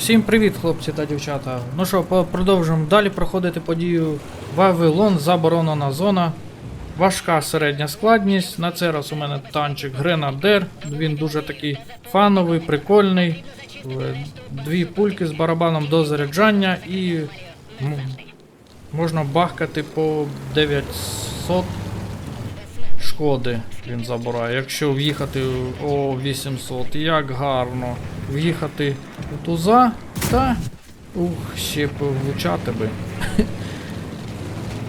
Всім привіт, хлопці та дівчата. Ну що, продовжуємо далі проходити подію Вавилон, заборонена зона. Важка середня складність. На цей раз у мене танчик Гренадер. Він дуже такий фановий, прикольний. Дві пульки з барабаном до заряджання і можна бахкати по 900 шкоди він забирає. Якщо в'їхати о 800, як гарно. В'їхати туза, та ух, ще б влучати би.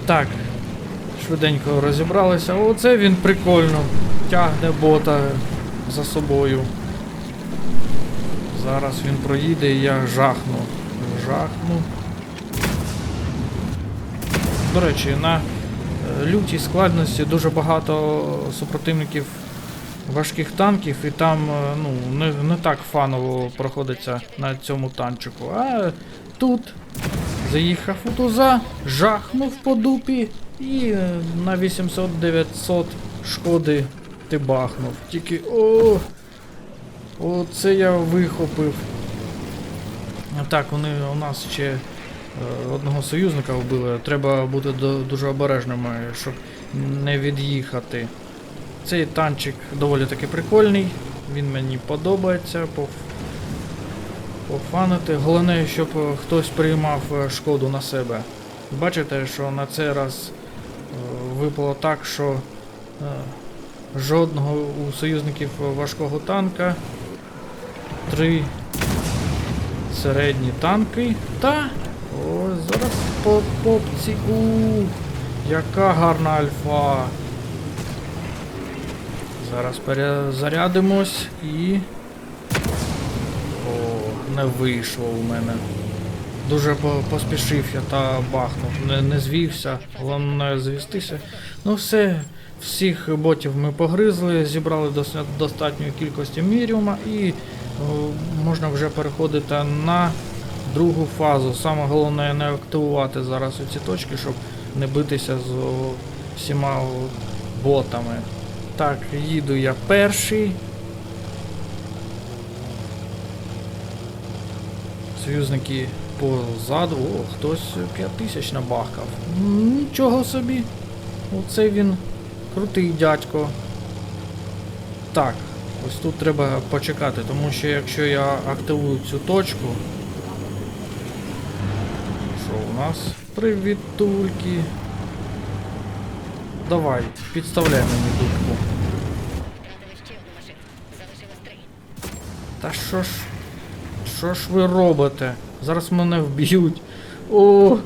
Так, швиденько розібралися. Оце він прикольно тягне бота за собою. Зараз він проїде і я жахну. Жахну. До речі, на е, лютій складності дуже багато супротивників важких танків, і там е, ну, не, не так фаново проходиться на цьому танчику. А тут заїхав у туза, жахнув по дупі і е, на 800-900 шкоди ти бахнув. Тільки о, оце я вихопив. Так, вони у нас ще е, одного союзника вбили. Треба бути дуже обережними, щоб не від'їхати. Цей танчик доволі таки прикольний, він мені подобається. Поф... Пофанити. Головне, щоб е, хтось приймав е, шкоду на себе. Бачите, що на цей раз е, випало так, що жодного у союзників важкого танка. Три середні танки. Та. О, зараз по попці. У, яка гарна альфа. Зараз перезарядимось і. О, не вийшло у мене. Дуже поспішив я та бахнув. Не, не звівся, головне звістися. Ну все, всіх ботів ми погризли, зібрали достатньої кількості міріума і о, можна вже переходити на другу фазу. Саме головне не активувати зараз ці точки, щоб не битися з о, всіма ботами. Так, їду я перший. Союзники позаду. О, хтось 5000 набахкав. Нічого собі. Оце він крутий дядько. Так, ось тут треба почекати, тому що якщо я активую цю точку. Що у нас? Привітульки. Давай, підставляй мені дудку. Та що ж. Що ж ви робите? Зараз мене вб'ють. О,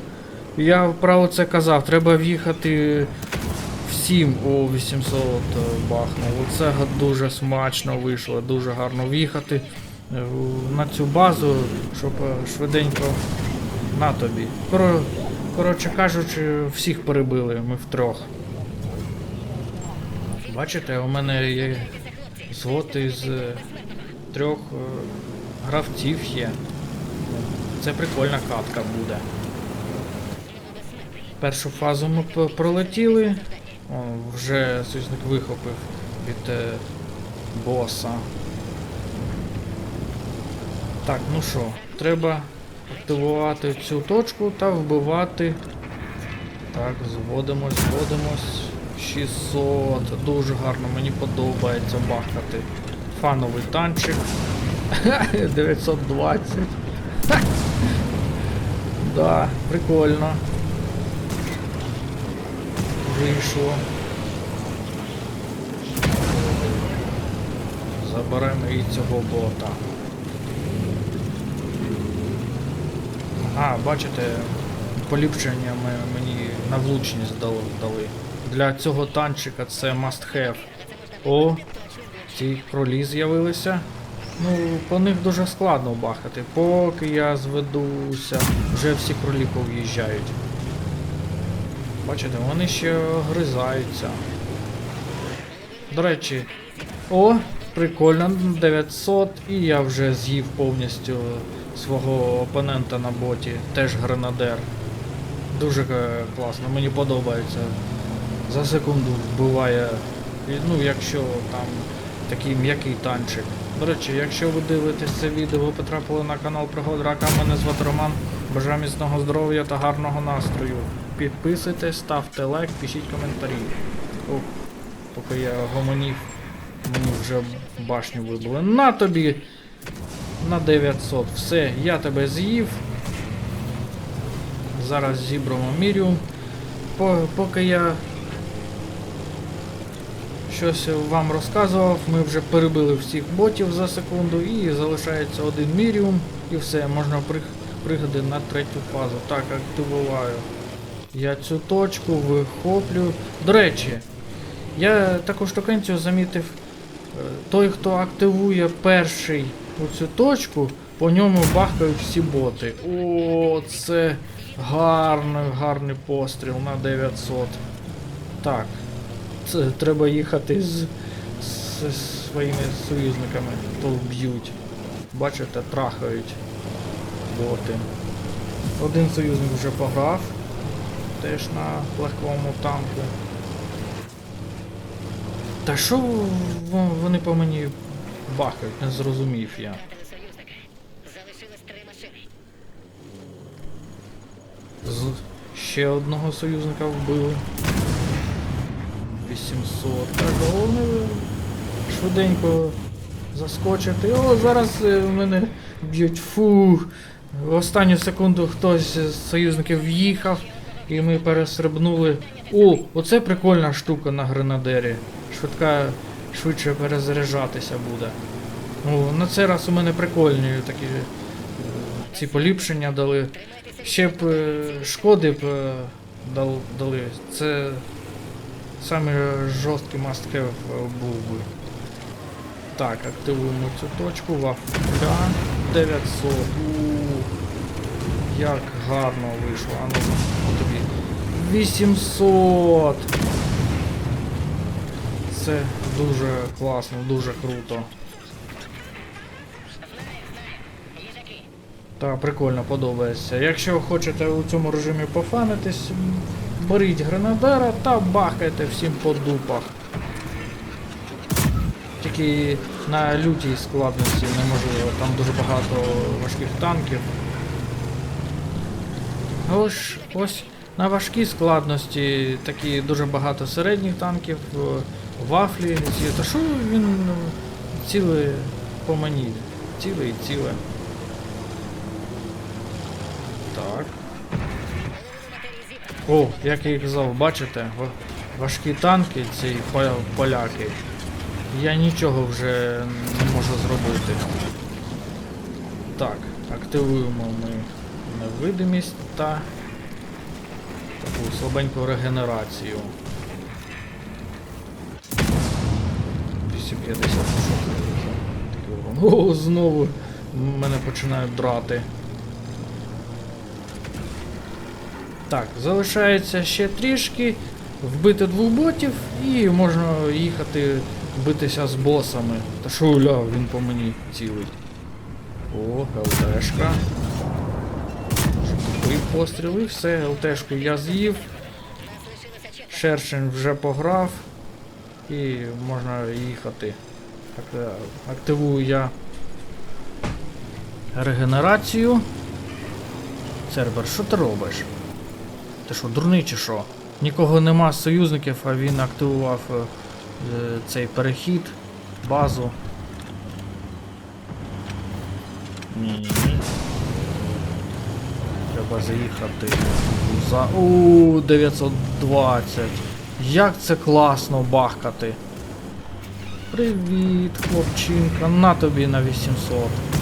я про це казав, треба в'їхати всім о 800 бахнув. Оце дуже смачно вийшло, дуже гарно в'їхати е, на цю базу, щоб е, швиденько на тобі. Коро, коротше кажучи, всіх перебили, ми втрьох. Бачите, у мене є звод із е, трьох е, гравців є. Це прикольна катка буде. Першу фазу ми пролетіли. О, вже союзник вихопив від е, боса. Так, ну що, треба активувати цю точку та вбивати. Так, зводимось, зводимось. 600. Дуже гарно, мені подобається бахати. Фановий танчик. 920. Ха. Да, прикольно. Вийшло. Заберемо і цього бота. А, бачите, поліпшення мені на влучність дали. Для цього танчика це must have. О, ці кролі з'явилися. Ну, по них дуже складно бахати. Поки я зведуся, вже всі кролі пов'їжджають. Бачите, вони ще гризаються. До речі, о, прикольно, 900, і я вже з'їв повністю свого опонента на боті, теж гренадер. Дуже е, класно, мені подобається. За секунду вбиває, ну якщо там такий м'який танчик. До речі, якщо ви дивитесь це відео, ви потрапили на канал Пригод Рака, мене звати Роман. Бажаю міцного здоров'я та гарного настрою. Підписуйтесь, ставте лайк, пишіть коментарі. Ох, поки я гомонів, мені вже башню вибили. На тобі! На 900. Все, я тебе з'їв. Зараз зібрамо. По, поки я щось вам розказував, ми вже перебили всіх ботів за секунду і залишається один міріум і все, можна приг- пригати на третю фазу. Так, активуваю. Я цю точку вихоплю. До речі, я таку штукенцію замітив. е, Той, хто активує перший цю точку, по ньому бахкають всі боти. О, це гарний, гарний постріл на 900. Так. Це треба їхати з, з своїми союзниками, то вб'ють. Бачите, трахають боти. Один союзник вже пограв, теж на легкому танку. Та що вони по мені бахають, не зрозумів я. З... Ще одного союзника вбили. 800. Так, головне швиденько заскочити. О, зараз е, мене б'ють. Фух. В останню секунду хтось з союзників в'їхав і ми перестрибнули. О, оце прикольна штука на гренадері. Швидка, швидше перезаряджатися буде. Ну, на цей раз у мене прикольні такі е, ці поліпшення дали. Ще б е, шкоди б дали. Це саме жорсткий мастхев був би. Так, активуємо цю точку. Вафля 900. У, як гарно вийшло. А ну, тобі. 800. Це дуже класно, дуже круто. Так, прикольно подобається. Якщо хочете у цьому режимі пофанитись, беріть гренадера та бахайте всім по дупах. Тільки на лютій складності неможливо, там дуже багато важких танків. Ось, ось на важкій складності такі дуже багато середніх танків, е, вафлі, та що він е, ціле по мені, ціле і ціле. Так. О, як я і казав, бачите, важкі танки, ці поляки. Я нічого вже не можу зробити. Так, активуємо ми невидимість та таку слабеньку регенерацію. 250 що це за такий урон? О, знову мене починають драти. Так, залишається ще трішки, вбити двох ботів і можна їхати битися з босами. Та що уля, він по мені цілить. О, ЛТшка. Тупий постріл і все, ЛТшку я з'їв. Шершень вже пограв і можна їхати. Так, е, активую я регенерацію. Цербер, що ти робиш? Ти що, дурний чи що? Нікого нема з союзників, а він активував е, цей перехід, базу. Ні. Треба заїхати за. У 920. Як це класно бахкати. Привіт, хлопчинка. На тобі на 800.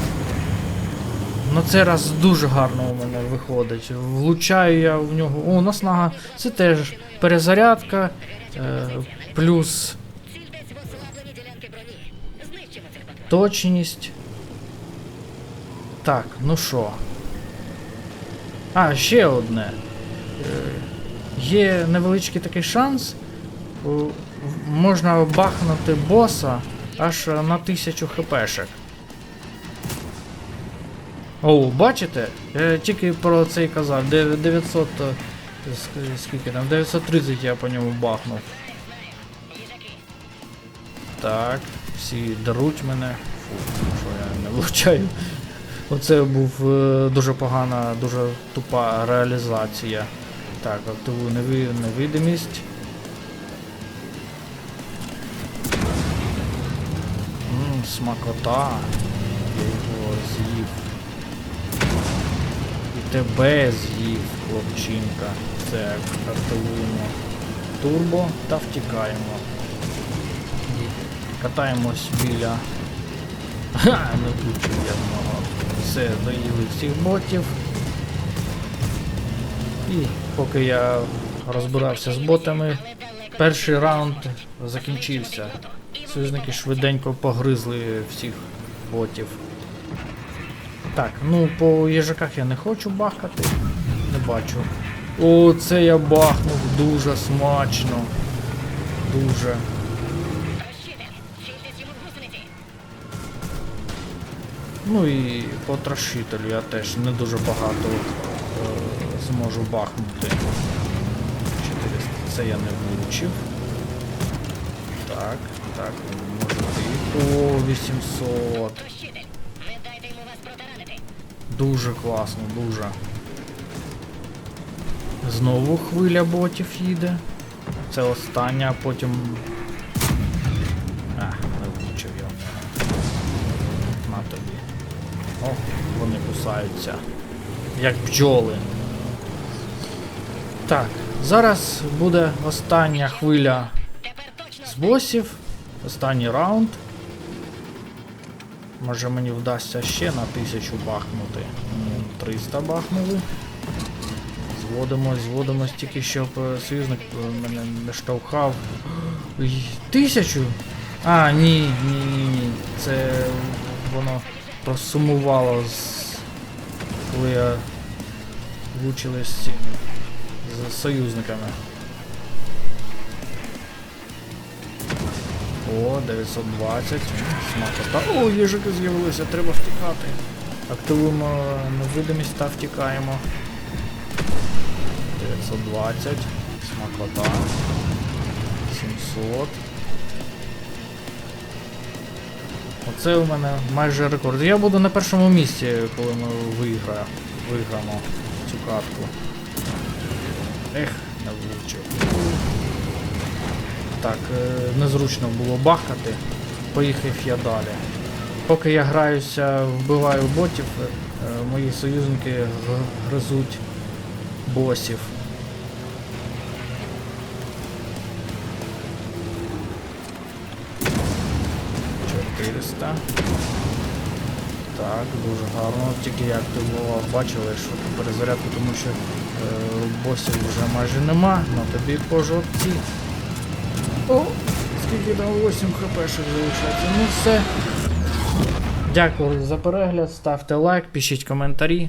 На цей раз дуже гарно у мене виходить. Влучаю я в нього. О, наснага. Це теж перезарядка. Е, плюс точність. Так, ну що. А, ще одне. Е, Є невеличкий такий шанс. Е, Можна бахнути боса аж на 1000 хпшек. О, бачите? Я тільки про це й казав. 900. е, Скільки там? 930 я по ньому бахнув. Так, всі даруть мене. Фу, що я не влучаю. Оце був е, дуже погана, дуже тупа реалізація. Так, активую неви- невидимість. Ммм, смакота. Я його з'їв. Тебе з'їв, хлопчинка. Це активуємо турбо та втікаємо. Катаємось біля. Ха, не влучив я одного. Все, доїли всіх ботів. І поки я розбирався з ботами, перший раунд закінчився. Союзники швиденько погризли всіх ботів. Так, ну по їжаках я не хочу бахати. Не бачу. О, це я бахнув дуже смачно. Дуже. Ну і по трошителю я теж не дуже багато е, зможу бахнути. 400. Це я не влучив. Так, так, може ти. О, 800. Дуже класно, дуже. Знову хвиля ботів їде. Це остання, а потім. А, не влучив нього. На тобі. О, вони кусаються. Як бджоли. Так, зараз буде остання хвиля з босів. Останній раунд. Може мені вдасться ще на тисячу бахнути. 300 бахнули. Зводимось, зводимось, тільки щоб е, союзник е, мене не штовхав. Тисячу? А, ні, ні, ні, ні. Це воно просумувало з. Коли я влучили з союзниками. О, 920. Смакота. О, їжики з'явилися, треба втікати. Активуємо невидимість та втікаємо. 920. Смакота. 700. Оце у мене майже рекорд. Я буду на першому місці, коли ми вигра... виграємо цю катку. Ех, не влучив. Так, е, незручно було бахати. Поїхав я далі. Поки я граюся, вбиваю ботів, е, мої союзники гризуть босів. Так, дуже гарно. Тільки я активував, бачили, що перезарядку, тому що е, босів вже майже нема, на тобі по жовтці. О, скільки там 8 хп ще залишається. Ну все. Дякую за перегляд, ставте лайк, пишіть коментарі.